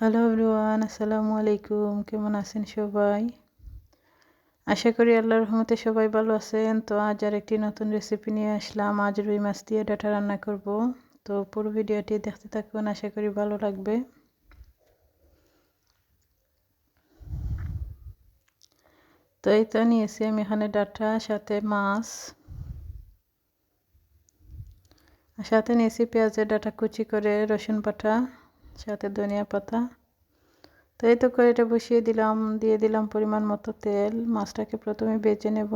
Hello everyone আসসালামু আলাইকুম কেমন আছেন সবাই? আশা করি আল্লাহর রহমতে সবাই ভালো আছেন। তো আজ আর একটি নতুন রেসিপি নিয়ে আসলাম। আজ রুই মাছ দিয়ে ডাটা রান্না করব। তো পুরো ভিডিওটি দেখতে থাকুন, আশা করি ভালো লাগবে। তো এই তো নিয়েছি আমি এখানে ডাটা, সাথে মাছ। সাথে নিয়েছি পেঁয়াজের ডাটা কুচি করে রসুন পাতা সাথে ধনিয়া পাতা। তো এই তো এটা বসিয়ে দিলাম, দিয়ে দিলাম পরিমাণ মতো তেল। মাছটাকে প্রথমে বেজে নেব।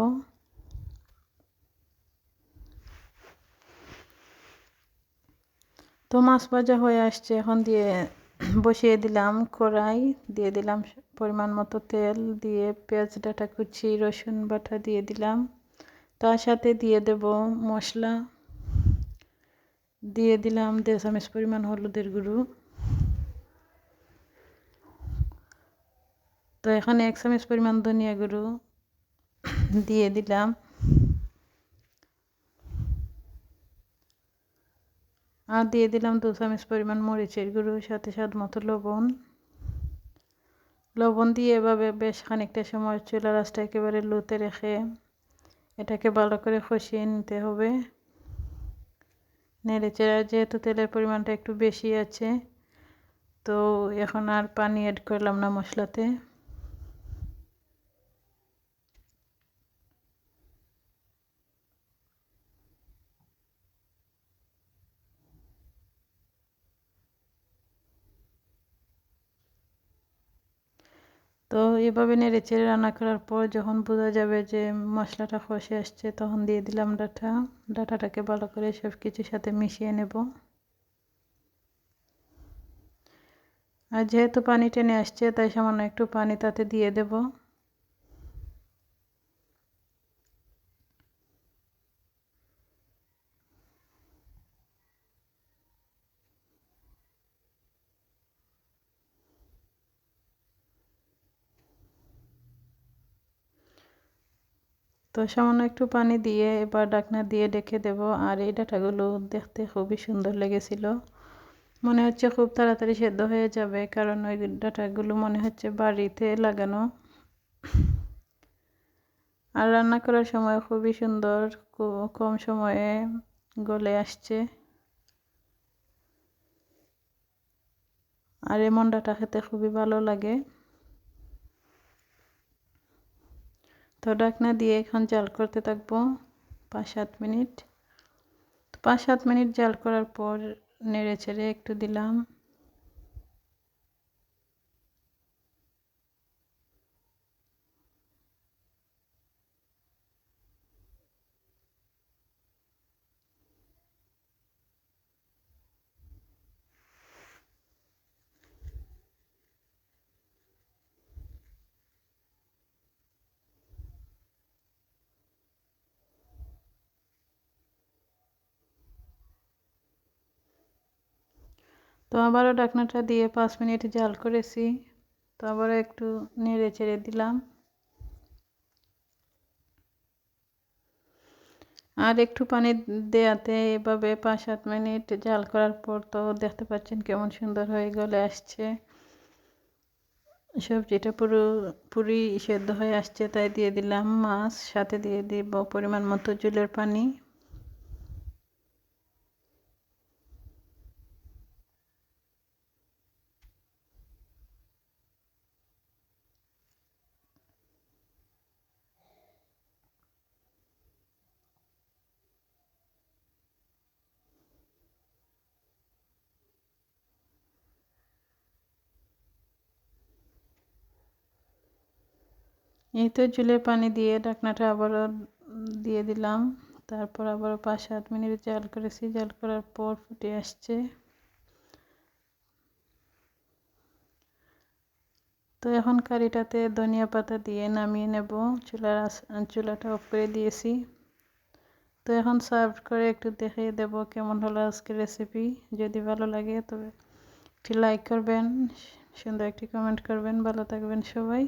তো মাছ ভাজা হয়ে আসছে, এখন দিয়ে বসিয়ে দিলাম কড়াই। দিয়ে দিলাম পরিমাণ মতো তেল, দিয়ে পেঁয়াজ, ডাটা কুচি, রসুন বাটা দিয়ে দিলাম। তার সাথে দিয়ে দেব মশলা। দিয়ে দিলাম চামচ পরিমাণ হলুদের গুঁড়ো। তো এখানে এক চামচ পরিমাণ ধনিয়া গুঁড়ো দিয়ে দিলাম। আর দিয়ে দিলাম দু চামচ পরিমাণ মরিচের গুঁড়ো, সাথে স্বাদ মতো লবণ। লবণ দিয়ে এভাবে বেশ খানিকটা সময় চুলা রাসটা একেবারে লুতে রেখে এটাকে ভালো করে কষিয়ে নিতে হবে। নেড়ে চেড়ে যেহেতু তেলের পরিমাণটা একটু বেশি আছে, তো এখন আর পানি অ্যাড করলাম না মশলাতে। তো এভাবে নেড়ে চেড়ে রান্না করার পর যখন বোঝা যাবে যে মশলাটা খসে আসছে, তখন দিয়ে দিলাম ডাটা। ডাটাটাকে ভালো করে সব কিছুর সাথে মিশিয়ে নেব। আর যেহেতু পানি টেনে আসছে, তাই সামান্য একটু পানি তাতে দিয়ে দেবো। তো সামান্য একটু পানি দিয়ে এবার ডাকনা দিয়ে ডেকে দেব। আর এই ডাটাগুলো দেখতে খুবই সুন্দর লেগেছিল। মনে হচ্ছে খুব তাড়াতাড়ি সেদ্ধ হয়ে যাবে, কারণ ওই ডাটাগুলো মনে হচ্ছে বাড়িতে লাগানো। আর রান্না করার সময় খুবই সুন্দর কম সময়ে গলে আসছে। আর এমন ডাটা খেতে খুবই ভালো লাগে। তো ডাকনা দিয়ে এখন জাল করতে থাকব পাঁচ সাত মিনিট। পাঁচ সাত মিনিট জাল করার পর নেড়ে ছেড়ে একটু দিলাম। তো আবারও ডাকনাটা দিয়ে পাঁচ মিনিট জাল করেছি। তো আবারও একটু নেড়ে চেড়ে দিলাম। আর একটু পানি দেয়াতে এভাবে পাঁচ সাত মিনিট জাল করার পর তো দেখতে পাচ্ছেন কেমন সুন্দর হয়ে গলে আসছে। সবজিটা পুরো, পুরি সেদ্ধ হয়ে আসছে, তাই দিয়ে দিলাম মাছ, সাথে দিয়ে দিব পরিমাণ মতো জলের পানি। এই তো চুলে পানি দিয়ে ঢাকনাটা আবারও দিয়ে দিলাম। তারপর আবার পাঁচ সাত মিনিট জাল করেছি। জাল করার পর ফুটে আসছে। তো এখন কারিটাতে ধনিয়া পাতা দিয়ে নামিয়ে নেব। চুলার চুলাটা অফ করে দিয়েছি। তো এখন সার্ভ করে একটু দেখিয়ে দেব কেমন হলো আজকের রেসিপি যদি ভালো লাগে তবে একটি লাইক করবেন, সুন্দর একটি কমেন্ট করবেন। ভালো থাকবেন সবাই।